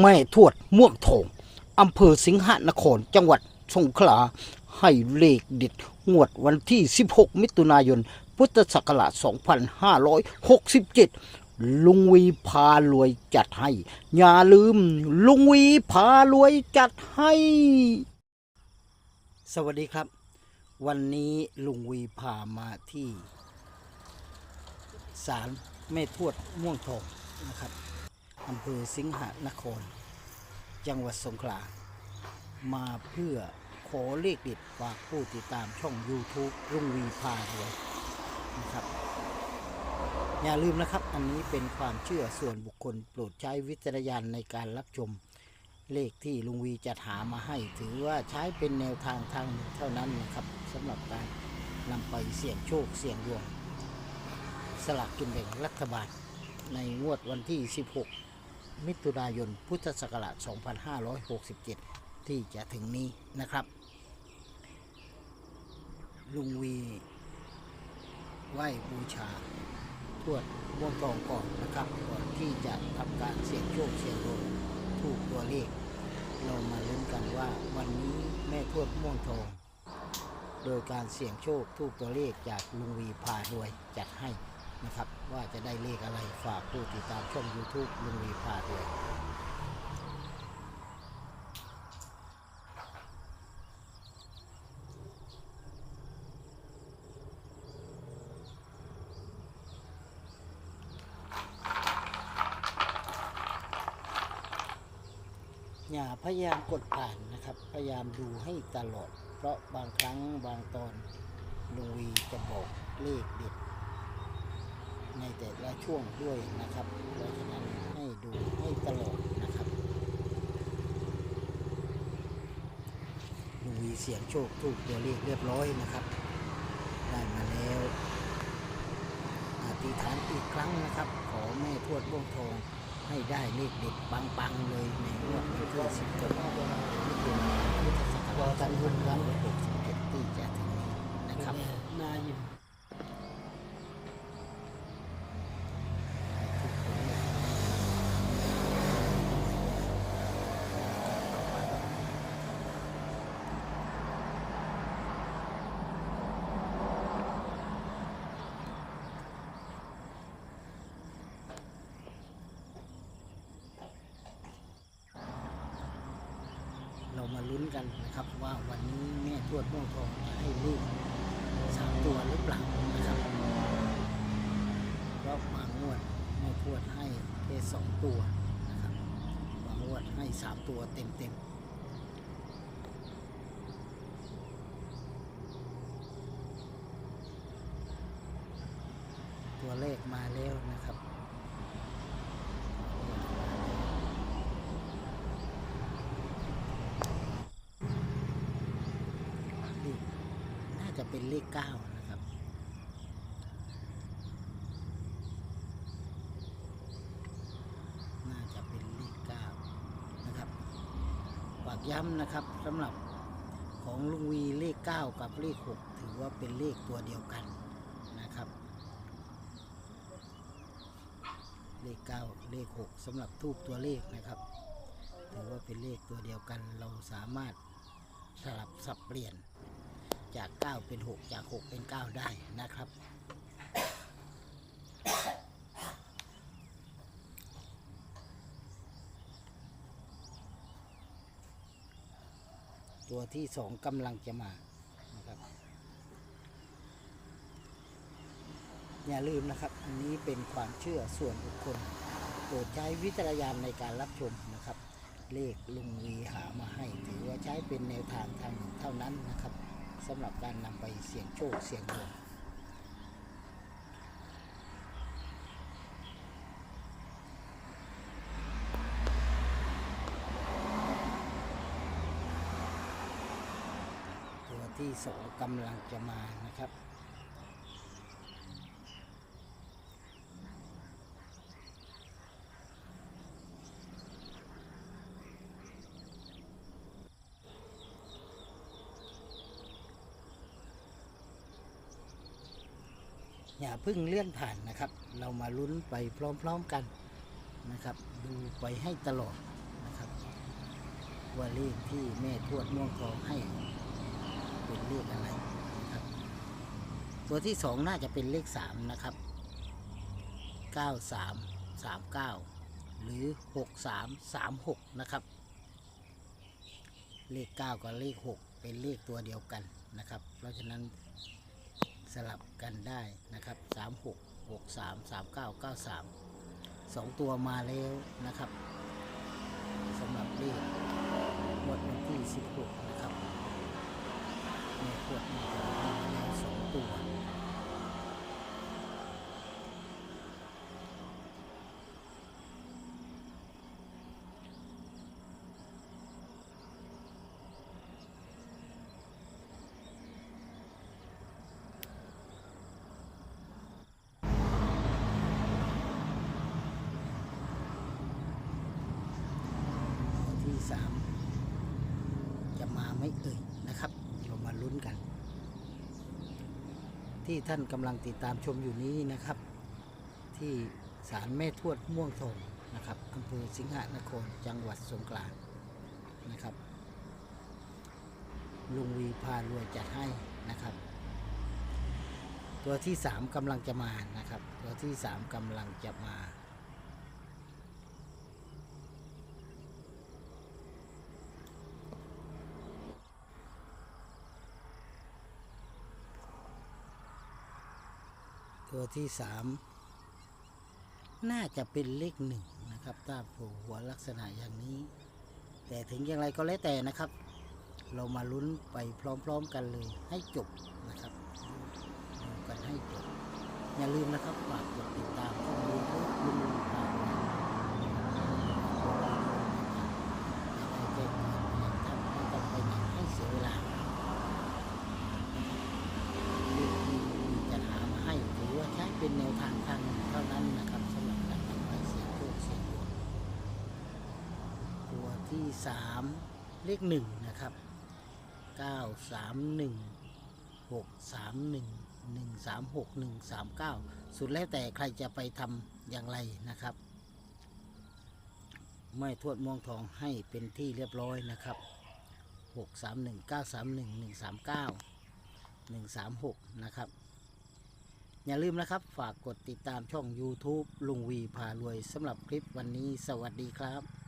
แม่ทวดม่วงทองอำเภอสิงหนคร จังหวัดสงขลา ให้เลขเด็ดงวดวันที่ 16 มิถุนายน พุทธศักราช 2567 ลุงวีพารวยจัดให้ อย่าลืม ลุงวีพารวยจัดให้ สวัสดีครับ วันนี้ลุงวีพามาที่ศาลแม่ทวดม่วงทองนะครับ อำเภอสิงหนคร จังหวัดสงขลา มาเพื่อขอเลขเด็ดฝากผู้ติดตามช่อง YouTube ลุงวีพารวยนะครับ อย่าลืมนะครับ อันนี้เป็นความเชื่อส่วนบุคคลโปรดใช้วิจารณญาณในการรับชมเลขที่ลุงวีจะหามาให้ ถือว่าใช้เป็นแนวทางทางหนึ่งเท่านั้นนะครับสำหรับการนำไปเสี่ยงโชคเสี่ยงดวง สลากกินแบ่งรัฐบาลในงวดวันที่ 16 มิถุนายน พุทธศักราช 2567 ที่จะถึงนี้นะครับ ลุงวีไหว้บูชาทวดม่วงทองก่อนนะครับ ก่อนที่จะทำการเสี่ยงโชคเสี่ยงดวงถูกตัวเลข เรามาลุ้นกันว่าวันนี้แม่ทวดม่วงทอง โดยการเสี่ยงโชคทูกตัวเลขจากลุงวีพารวยจัดให้ นะครับ ว่าจะได้เลขอะไรฝากผู้ติดตามช่อง YouTube ลุงวีพารวยอย่าพยายามกดผ่านนะครับ พยายามดูให้ตลอด เพราะบางครั้งบางตอนลุงวีจะบอกเลขเด็ด ในแต่ละช่วงด้วยนะครับเพราะฉะนั้นให้ดูให้ตลอดนะครับลุงวีเสียงโชคถูกตัวเลขเรียบร้อยนะครับได้มาแล้วอธิษฐานอีกครั้งนะครับ ขอแม่ทวดบ้วงทองให้ได้เลขเด็ดปังๆเลยในงวดวันที่สิบเจ็ดมิถุนายนพุทธศักราชสองพันห้าร้อยหกสิบเจ็ดที่จะถึงนี้นะครับ นายิม กันนะครับ ว่าวันนี้แม่ทวดม่วงทองจะให้ลูกสามตัวหรือเปล่านะครับเพราะบางงวดแม่ทวดให้แค่สองตัวนะครับบางงวดให้สามตัวเต็มเต็มตัวเลขมาแล้วนะครับ เลขน่าจะ เป็นเลขเก้านะครับ น่าจะเป็นเลขเก้านะครับฝากย้ำนะครับสำหรับของลุงวีเลขเก้ากับเลขหกถือว่าเป็นเลขตัวเดียวกันนะครับ เลขเก้าเลขหกสำหรับทูบตัวเลขนะครับ ถือว่าเป็นเลขตัวเดียวกันเราสามารถสลับสับเปลี่ยน จาก 9 เป็น 6 จาก 6 เป็น 9 ได้นะครับ ตัวที่สองกำลังจะมานะครับ อย่าลืมนะครับ อันนี้เป็นความเชื่อส่วนบุคคลโปรดใช้วิจารณญาณในการรับชมนะครับเลขลุงวีหามาให้ถือว่าใช้เป็นแนวทางทางหนึ่งเท่านั้นนะครับ สำหรับการนำไปเสี่ยงโชคเสี่ยงดวงตัวที่สองกำลังจะมานะครับ อย่าเพิ่งเลื่อนผ่านนะครับ เรามาลุ้นไปพร้อมๆกันนะครับ ดูไปให้ตลอดนะครับ ว่าเลขที่แม่ทวดม่วงทองให้เป็นเลขอะไรนะครับ ตัวที่สองน่าจะเป็นเลขสามนะครับเก้าสามสามเก้าหรือหกสามสามหกนะครับ เลขเก้ากับเลขหกเป็นเลขตัวเดียวกันนะครับ เพราะฉะนั้น สลับกันได้นะครับสามหกหกสามสามเก้าเก้าสามสองตัวมาแล้วนะครับสำหรับเลขหมดวันที่สิบหกนะครับในขวดมีมาแล้วสองตัวที่สามจะมาไม่เอ่ยนะครับ เรามาลุ้นกัน ที่ท่านกำลังติดตามชมอยู่นี้นะครับ ที่ศาลแม่ทวดม่วงทองนะครับอำเภอสิงหนครจังหวัดสงขลานะครับลุงวีพารวยจัดให้นะครับ ตัวที่สามกำลังจะมานะครับ ตัวที่สามกำลังจะมา ตัวที่สามน่าจะเป็นเลขหนึ่งนะครับตามผหัวลักษณะอย่างนี้ แต่ถึงอย่างไรก็แล้วแต่นะครับ เรามาลุ้นไปพร้อมๆกันเลยให้จบนะครับดูกันให้จบอย่าลืมนะครับฝากกดติดตามช่องยูลุงลุงพาด้วยจะได้แจ้งเตือนไปยังท่านไม่ต้องไปไหนให้เสียเวลา เลขที่มีจะหามาให้ถือว่าใช้เป็นแนวทางทางหนึ่งเท่านั้นนะครับสำหรับการนำไปเสี่ยงโชคเสี่ยงดวงตัวที่ สามเลขหนึ่งนะครับเก้าสามหนึ่งหกสามหนึ่งหนึ่งสามหกหนึ่งสามเก้าสุดแล้วแต่ใครจะไปทำอย่างไรนะครับไม่ทวดม่วงทองให้เป็นที่เรียบร้อยนะครับหกสามหนึ่งเก้าสามหนึ่งหนึ่งสามเก้า136นะครับ อย่าลืมนะครับ ฝากกดติดตามช่อง YouTube ลุงวีพารวยสำหรับคลิปวันนี้สวัสดีครับ